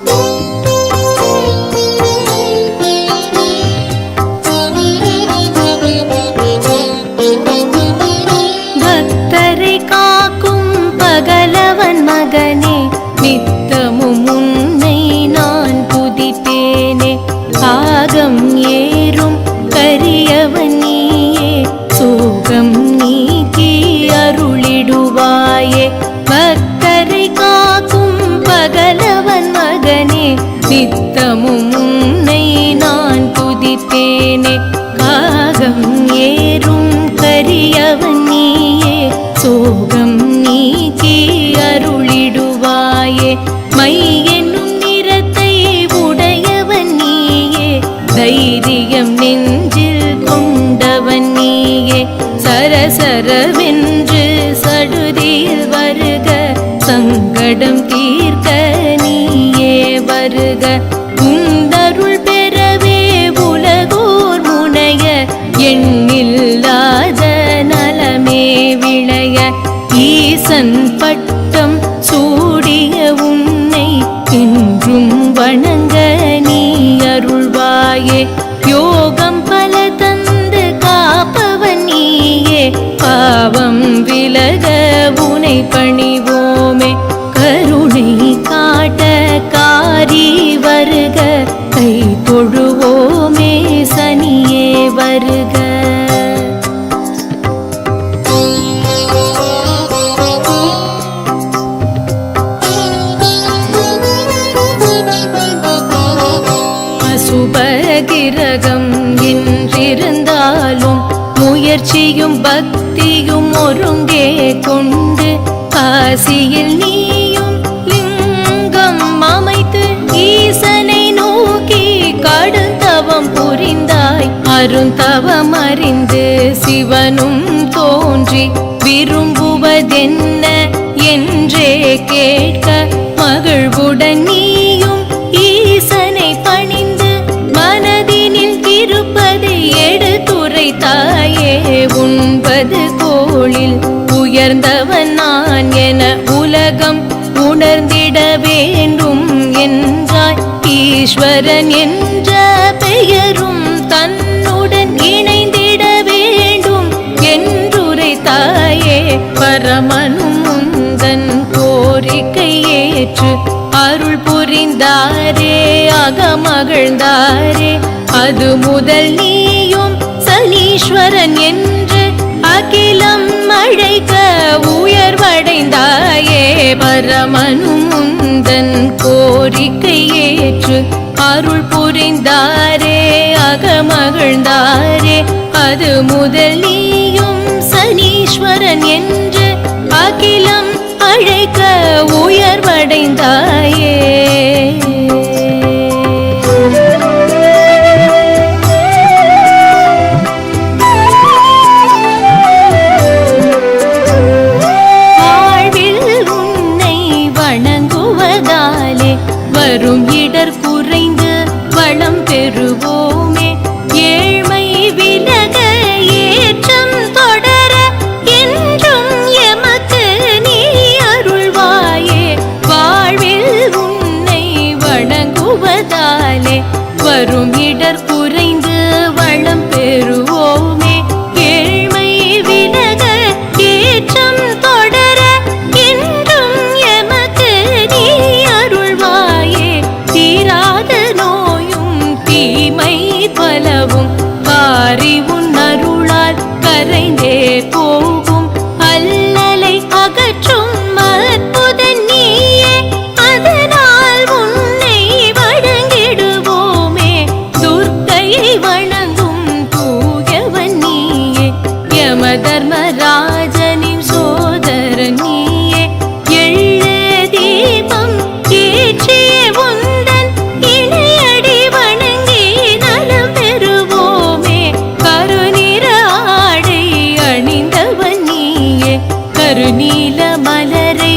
呜。கரியவன் நீயே சோகம் நீக்கி அருளிடுவாயே. மை என்னும் நிறத்தை உடையவன் நீயே தைரியம் நெஞ்சில் கொண்டவன் நீயே. சரசரவென்று சடுதியில் வருக சங்கடம் தீர்க்க நீயே வருக. ஈசன் பட்டம் சூடிய உன்னை என்றும் வணங்க நீ அருள்வாயே. யோகம் பல தந்து காப்பவன் நீயே. பாவம் விலக உனை பணிவோமே. கருணை காட்ட காரி வருக. கை தொழுவோமே சனியே வருக. என்றிருந்தாலும் முயற்சியும் பக்தியும் ஒருங்கே கொண்டு காசியில் நீயும் லிங்கம் அமைத்து ஈசனை நோக்கி கடுந்தவம் புரிந்தாய். அருந்தவம் அறிந்து சிவனும் தோன்றி விரும்புவதென்ன? என்றே கேட்க மகிழ்வுடன் நீ உலகம் உணர்ந்திட வேண்டும் என்றாய். ஈஸ்வரன் என்ற பெயரும் தன்னுடன் இணைந்திட வேண்டும் என்றுரைத்தாயே. பரமனும் முந்தன் கோரிக்கை ஏற்று அருள் புரிந்தாரே அகமகிழ்ந்தாரே. அது முதல் நீயும் சனீஸ்வரன் என்று அகிலம் அழைக்க உயர்வடைந்தார் பரமனும் முந்தன் கோரிக்கை ஏற்று அருள் புரிந்தாரே அகமகிழ்ந்தாரே. அது முதலியும் சனீஸ்வரன் என்று அகிலம் அழைக்க உயர்வடைந்தாயே. நில மலரே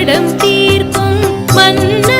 சங்கடம் தீர்க்கும் மன்ன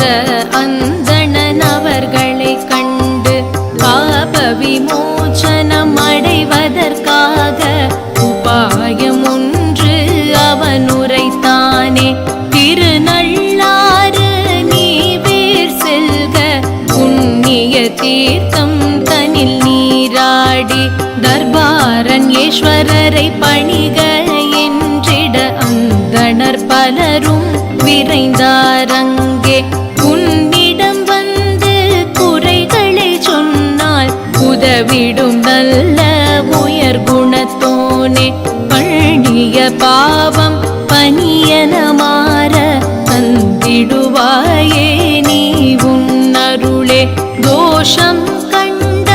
என்ற அந்தணன் அவர்களை கண்டு பாப விமோச்சனம் அடைவதற்காக உபாயம் ஒன்று அவன் உரைத்தானே திருநள்ளாறு நீ வேர் செல்க புண்ணிய தீர்த்தம் தனில் நீராடி தர்பாரன் ஈஸ்வரரை பணிக பலரும் விரைந்தாரங்கே. உன்னிடம் வந்து குறைகளை சொன்னால் உதவிடும் நல்ல உயர் குணத்தோனே. பணிய பாவம் பனியன மாற தந்திடுவாயே நீ உன்னருளே. தோஷம் கண்ட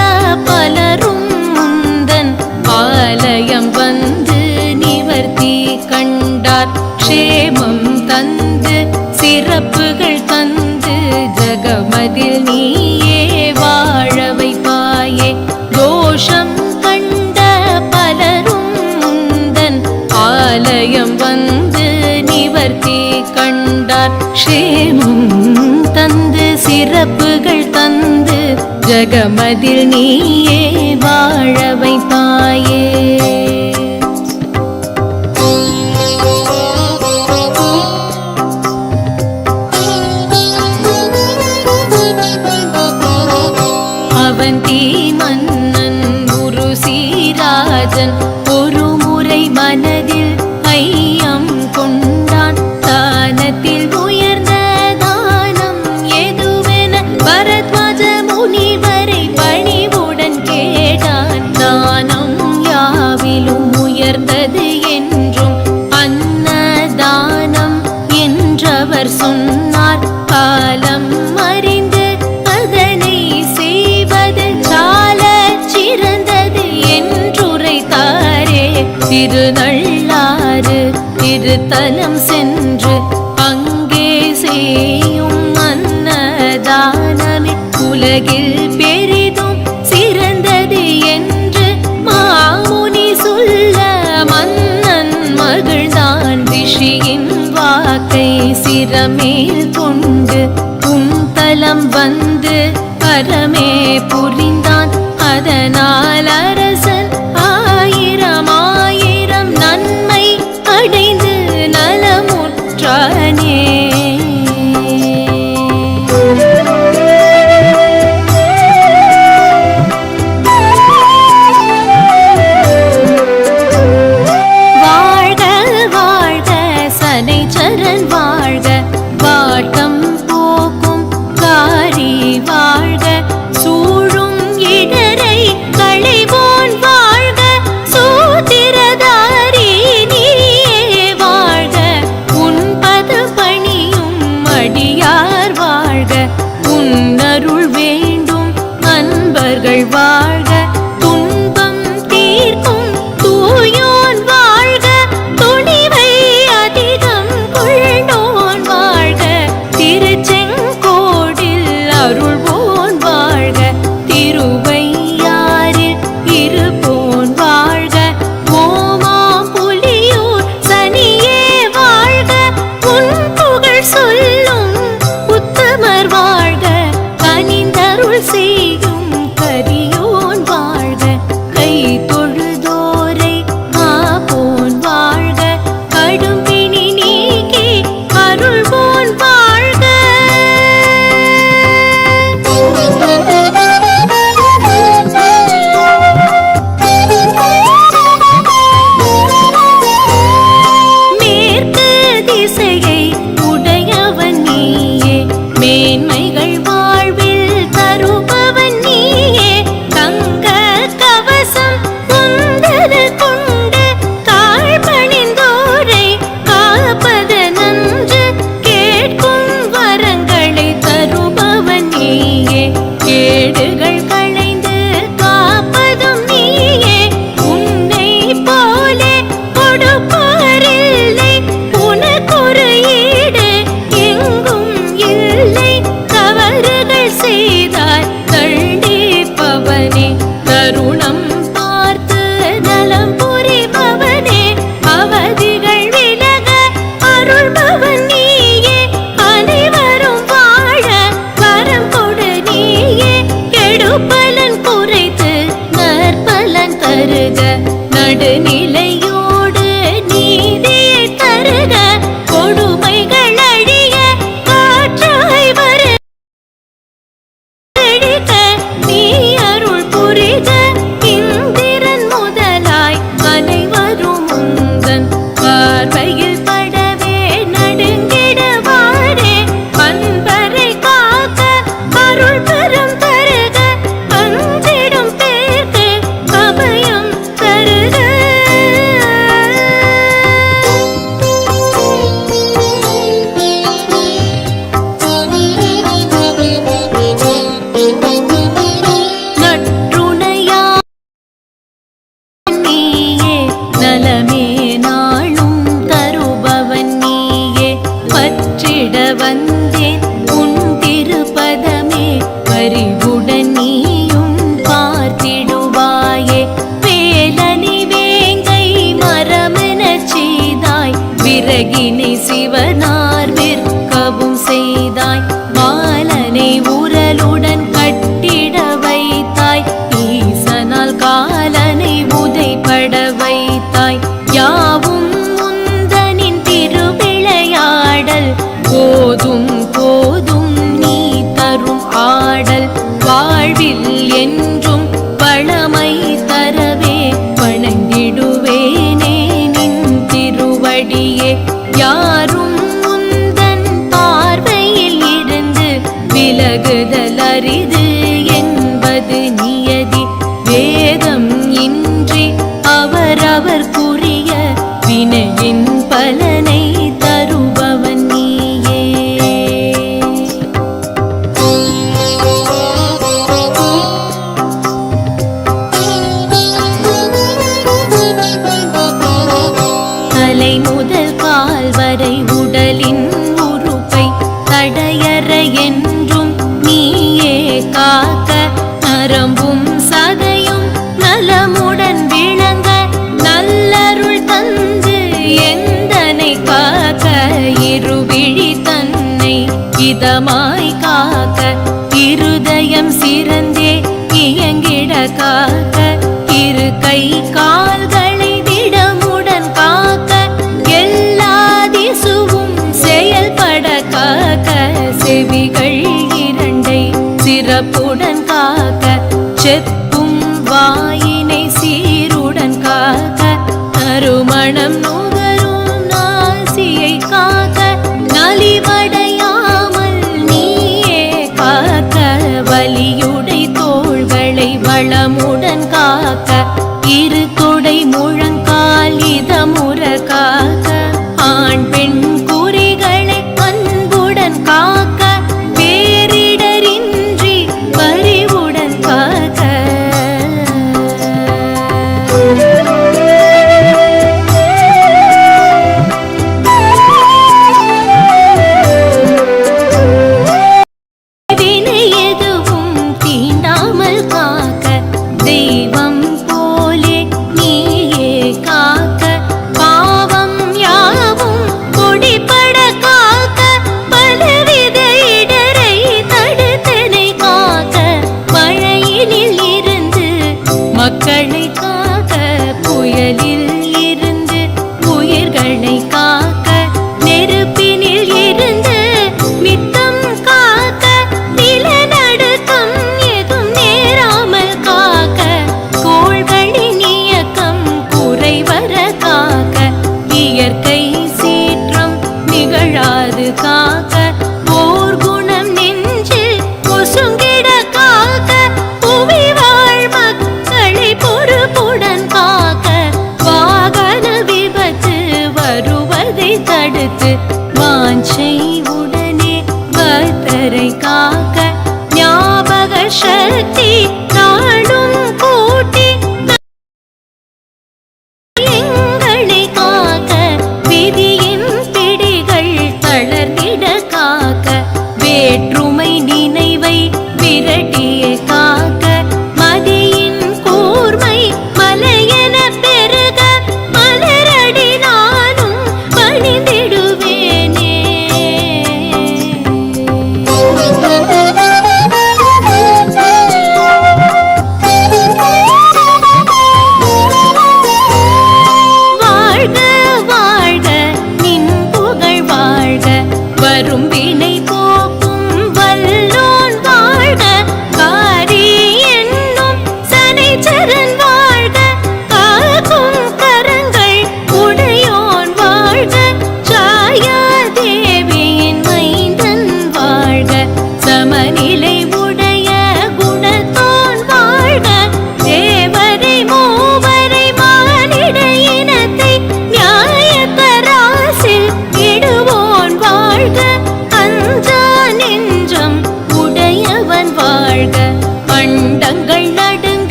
பலரும் முந்தன் ஆலயம் வந்து நிவர்த்தி கண்டார். க்ஷேமம் தந்து சிறப்புகள் தந்து ஜகமதில் நீயே வாழ வைப்பாயே. தோஷம் கண்ட பலரும் முந்தன் ஆலயம் வந்து நிவர்த்தி கண்டார். க்ஷேமம் தந்து சிறப்புகள் தந்து ஜகமதில் நீயே வாழ திருநள்ளாறு திருத்தலம் சென்று அங்கே செய்யும் அன்னதானமே. உலகில் பெரிதும் சிறந்தது என்று மாமுனி சொல்ல மன்னன் மகிழ்ந்தான். ரிஷியின் வாக்கை சிரமேல் கொண்டு உந்தலம் வந்து பரமே புரிந்தான். அதனால் இதமாய் காக்க இருதயம் சிறந்தே இயங்கிட காக்க இரு கை கால்களை திடமுடன் காக்க எல்லா திசுவும் செயல்பட காக்க செவிகள் இரண்டை சிறப்புடன் காக்க செப் வளமுடன் காக்க இரு கொடை முழங்கால் இதமுற காக்க. ஆண் பெண் அடுத்து வாஞ்சை உடனே பக்தரை காக்க ஞாபக சக்தி